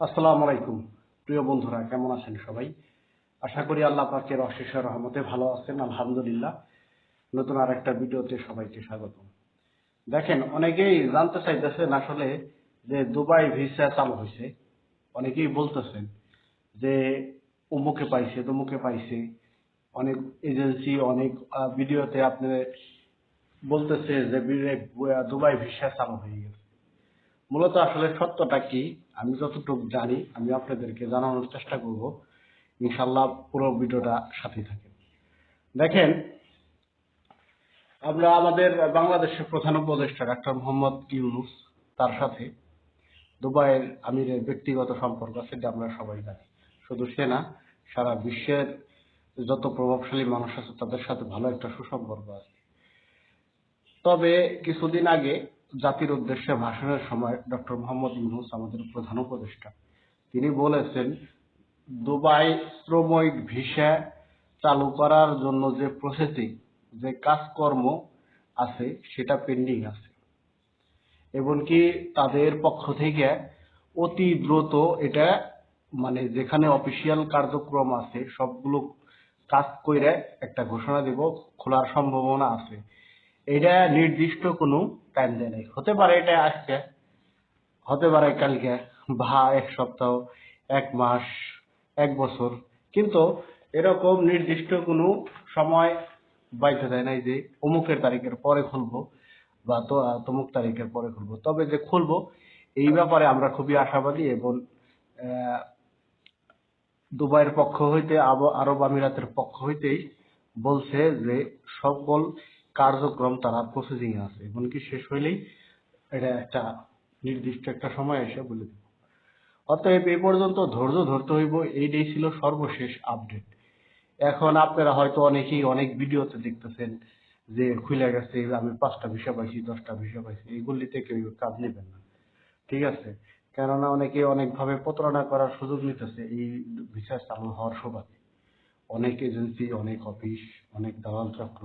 আসসালামু আলাইকুম। প্রিয় বন্ধুরা, কেমন আছেন সবাই? আশা করি আল্লাহ পাকের অশেষ রহমতে ভালো আছেন, আলহামদুলিল্লাহ। নতুন আর একটা ভিডিওতে সবাইকে স্বাগত দেখেন, অনেকেই জানতে চাইতেছেন আসলে যে দুবাই ভিসা চালু হয়েছে। অনেকেই বলতেছেন যে উমুকে পাইছে তমুকে পাইছে। অনেক এজেন্সি, অনেক ভিডিওতে আপনি বলতেছে যে দুবাই ভিসা চালু হয়ে গেছে। মূলত আসলে সত্যটা কি? আমি যতটুকু জানি, আমি আপনাদেরকে জানানোর চেষ্টা করব। ইনশাল্লাহ পুরো ভিডিওটা সাথে থাকেন দেখেন, আমরা আমাদের বাংলাদেশের প্রধান উপদেষ্টা ডাক্তার মোহাম্মদ ইউনুস, তার সাথে দুবাইয়ের আমিরের ব্যক্তিগত সম্পর্ক এটা আমরা সবাই জানি। শুধু সে না, সারা বিশ্বের যত প্রভাবশালী মানুষ আছে, তাদের সাথে ভালো একটা সুসম্পর্ক আছে। তবে কিছুদিন আগে জাতির উদ্দেশ্যে ভাষণের সময় ডক্টর মোহাম্মদ ইউনুস আমাদের প্রধান উপদেষ্টা। তিনি বলেছেন, দুবাই শ্রমিক ভিসা চালু করার জন্য যে প্রসেসিং, যে কাজকর্ম আছে, সেটা পেন্ডিং আছে। এমনকি তাদের পক্ষ থেকে অতি দ্রুত এটা মানে যেখানে অফিসিয়াল কার্যক্রম আছে, সবগুলো কাজ কইরে একটা ঘোষণা দিব, খোলার সম্ভাবনা আছে। এটা নির্দিষ্ট কোনো টাইম দেয় নাই। হতে পারে এটা আজকে হতে পারে কালকে বা এক সপ্তাহ, এক মাস, এক বছর। কিন্তু এরকম নির্দিষ্ট কোনো সময় বাইতে দেয় নাই যে অমুকের তারিখের পরে খুলবো বা তো, তমুক তারিখের পরে খুলবো। তবে যে খুলবো, এই ব্যাপারে আমরা খুবই আশাবাদী এবং দুবাইয়ের পক্ষ হইতে আরব আমিরাতের পক্ষ হইতেই বলছে যে সকল কার্যক্রম তারা প্রসেসিং এ আছে। এমনকি শেষ হইলেই এটা একটা নির্দিষ্ট একটা সময় এসে বলে দিব। অতএব এই পর্যন্ত ধৈর্য ধরতে হইব, এইটাই ছিল সর্বশেষ আপডেট এখন আপনারা হয়তো অনেকেই অনেক ভিডিওতে দেখতেছেন যে খুলে গেছে, আমি পাঁচটা ভিসা পাইছি, দশটা ভিসা পাইছি, এইগুলিতে কেউ কাজ নেবেন না। ঠিক আছে? কেননা অনেকে অনেকভাবে প্রতারণা করার সুযোগ নিতেছে এই ভিসা চালু হওয়ার সুবাদে। অনেক এজেন্সি, অনেক অফিস, অনেক দালাল চক্র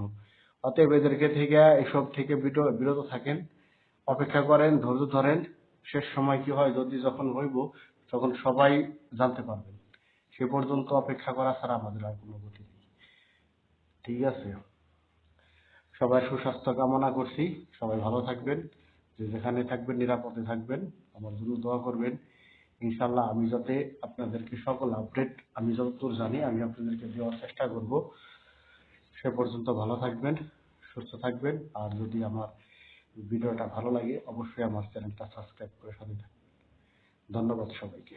অতএব এদেরকে থেকে এসব থেকে বিরত থাকেন, অপেক্ষা করেন, ধৈর্য ধরেন। শেষ সময় কি হয়, যদি যখন হইব, তখন সবাই জানতে পারবেন। সে পর্যন্ত অপেক্ষা করা ছাড়া আমাদের আর কোনো গতি নেই। ঠিক আছে। সবাই সুস্বাস্থ্য কামনা করছি। সবাই ভালো থাকবেন। যে যেখানে থাকবেন, নিরাপদে থাকবেন। আমার জন্য দোয়া করবেন। ইনশাল্লাহ আমি যাতে আপনাদেরকে সকল আপডেট আমি যতদূর জানি, আমি আপনাদেরকে দেওয়ার চেষ্টা করব। সে পর্যন্ত ভালো থাকবেন, সুস্থ থাকবেন। আর যদি আমার ভিডিওটা ভালো লাগে, অবশ্যই আমার চ্যানেলটা সাবস্ক্রাইব করে সাথে থাকবেন। ধন্যবাদ সবাইকে।